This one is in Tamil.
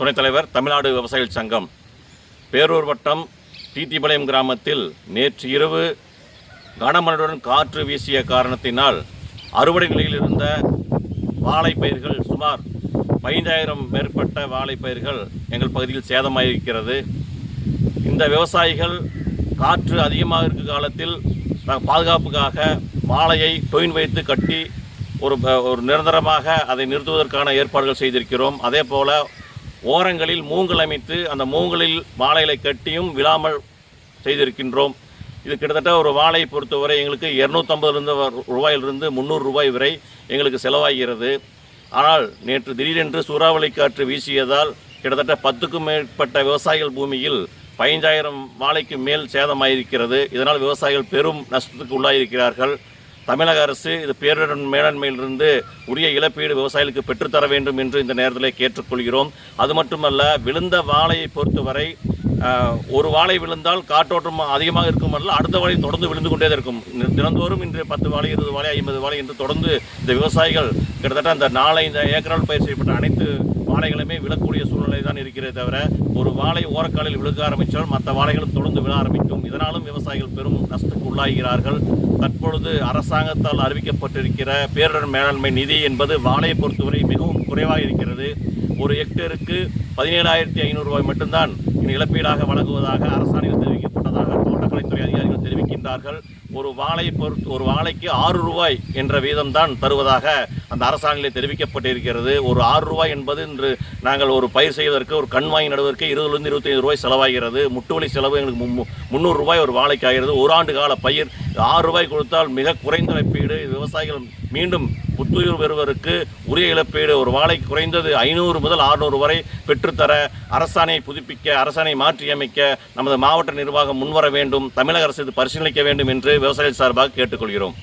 துணைத் தலைவர் தமிழ்நாடு விவசாயிகள் சங்கம் பேரூர் வட்டம் தீத்திபாளையம் கிராமத்தில் நேற்று இரவு கனமழையுடன் காற்று வீசிய காரணத்தினால் அறுவடை நிலையில் இருந்த வாழைப்பயிர்கள் சுமார் பதினைந்தாயிரம் மேற்பட்ட வாழைப்பயிர்கள் எங்கள் பகுதியில் சேதமாயிருக்கிறது. இந்த விவசாயிகள் காற்று அதிகமாக இருக்கும் காலத்தில் பாதுகாப்புக்காக வாழையை தொயின் வைத்து கட்டி ஒரு ப- ஒரு நிரந்தரமாக அதை நிறுத்துவதற்கான ஏற்பாடுகள் செய்திருக்கிறோம். அதே போல் ஓரங்களில் மூங்கல் அமைத்து அந்த மூங்கலில் வாழைகளை கட்டியும் விழாமல் செய்திருக்கின்றோம். இது கிட்டத்தட்ட ஒரு வாழையை பொறுத்தவரை எங்களுக்கு இரநூத்தம்பதுலேருந்து ரூபாயிலிருந்து முந்நூறு ரூபாய் வரை எங்களுக்கு செலவாகிறது. ஆனால் நேற்று திடீரென்று சூறாவளி காற்று வீசியதால் கிட்டத்தட்ட பத்துக்கும் மேற்பட்ட விவசாயிகள் பூமியில் பதினைஞ்சாயிரம் வாழைக்கு மேல் சேதமாயிருக்கிறது. இதனால் விவசாயிகள் பெரும் நஷ்டத்துக்கு உள்ளாயிருக்கிறார்கள். தமிழக அரசு இது பேரிடர் மேலாண்மையிலிருந்து உரிய இழப்பீடு விவசாயிகளுக்கு பெற்றுத்தர வேண்டும் என்று இந்த நேரத்தில் கேட்டுக்கொள்கிறோம். அது மட்டுமல்ல விழுந்த வாழையை பொறுத்தவரை ஒரு வாழை விழுந்தால் காற்றோட்டம் அதிகமாக இருக்கும் அல்ல அடுத்த வாழை தொடர்ந்து விழுந்து கொண்டே இருக்கும். தினந்தோறும் இன்று பத்து வாழை இருபது வாழை ஐம்பது வாழை என்று தொடர்ந்து இந்த விவசாயிகள் கிட்டத்தட்ட அந்த நாலஞ்சு ஏக்கரால் பயிர் செய்யப்பட்ட அனைத்து வாழைகளுமே விழக்கூடிய சூழ்நிலை தான் இருக்கிறதே தவிர ஒரு வாழை ஓரக்காலில் விழுக ஆரம்பித்தால் மற்ற வாழைகளும் தொடர்ந்து விழ ஆரம்பிக்கும். இதனாலும் விவசாயிகள் பெரும் நஷ்டத்துக்கு உள்ளாகிறார்கள். தற்பொழுது அரசாங்கத்தால் அறிவிக்கப்பட்டிருக்கிற பேரிடர் மேலாண்மை நிதி என்பது வாழையை பொறுத்தவரை மிகவும் குறைவாக இருக்கிறது. ஒரு ஹெக்டேருக்கு பதினேழாயிரத்தி ஐநூறுரூவாய் மட்டும்தான் இழப்பீடாக வழங்குவதாக அரசாணையில் தெரிவிக்கப்பட்டதாக தோட்டக்கலைத்துறை அதிகாரிகள் தெரிவிக்கின்றார்கள். ஒரு வாழை பொறுத்து ஒரு வாழைக்கு ஆறு ரூபாய் என்ற வீதம்தான் தருவதாக அந்த அரசாணையில் தெரிவிக்கப்பட்டிருக்கிறது. ஒரு ஆறு ரூபாய் என்பது இன்று நாங்கள் ஒரு பயிர் செய்வதற்கு ஒரு கண் வாங்கி நடுவதற்கு இருபதுலேருந்து இருபத்தைந்து ரூபாய் செலவாகிறது. முட்டுவலி செலவு எங்களுக்கு மு- முந்நூறு ரூபாய் ஒரு வாழைக்கு ஆகிறது. ஒரு ஆண்டு கால பயிர் ஆறு ரூபாய் கொடுத்தால் மிக குறைந்த இழப்பீடு. விவசாயிகள் மீண்டும் புத்துயிர் பெறுவதற்கு உரிய இழப்பீடு. ஒரு வாழைக்கு குறைந்தது ஐநூறு முதல் அறுநூறு வரை பெற்றுத்தர அரசாணையை புதுப்பிக்க அரசாணை மாற்றியமைக்க நமது மாவட்ட நிர்வாகம் முன்வர வேண்டும். தமிழக அரசு இது பரிசீலிக்க வேண்டும் என்று விவசாயிகள் சார்பாக கேட்டுக்கொள்கிறோம்.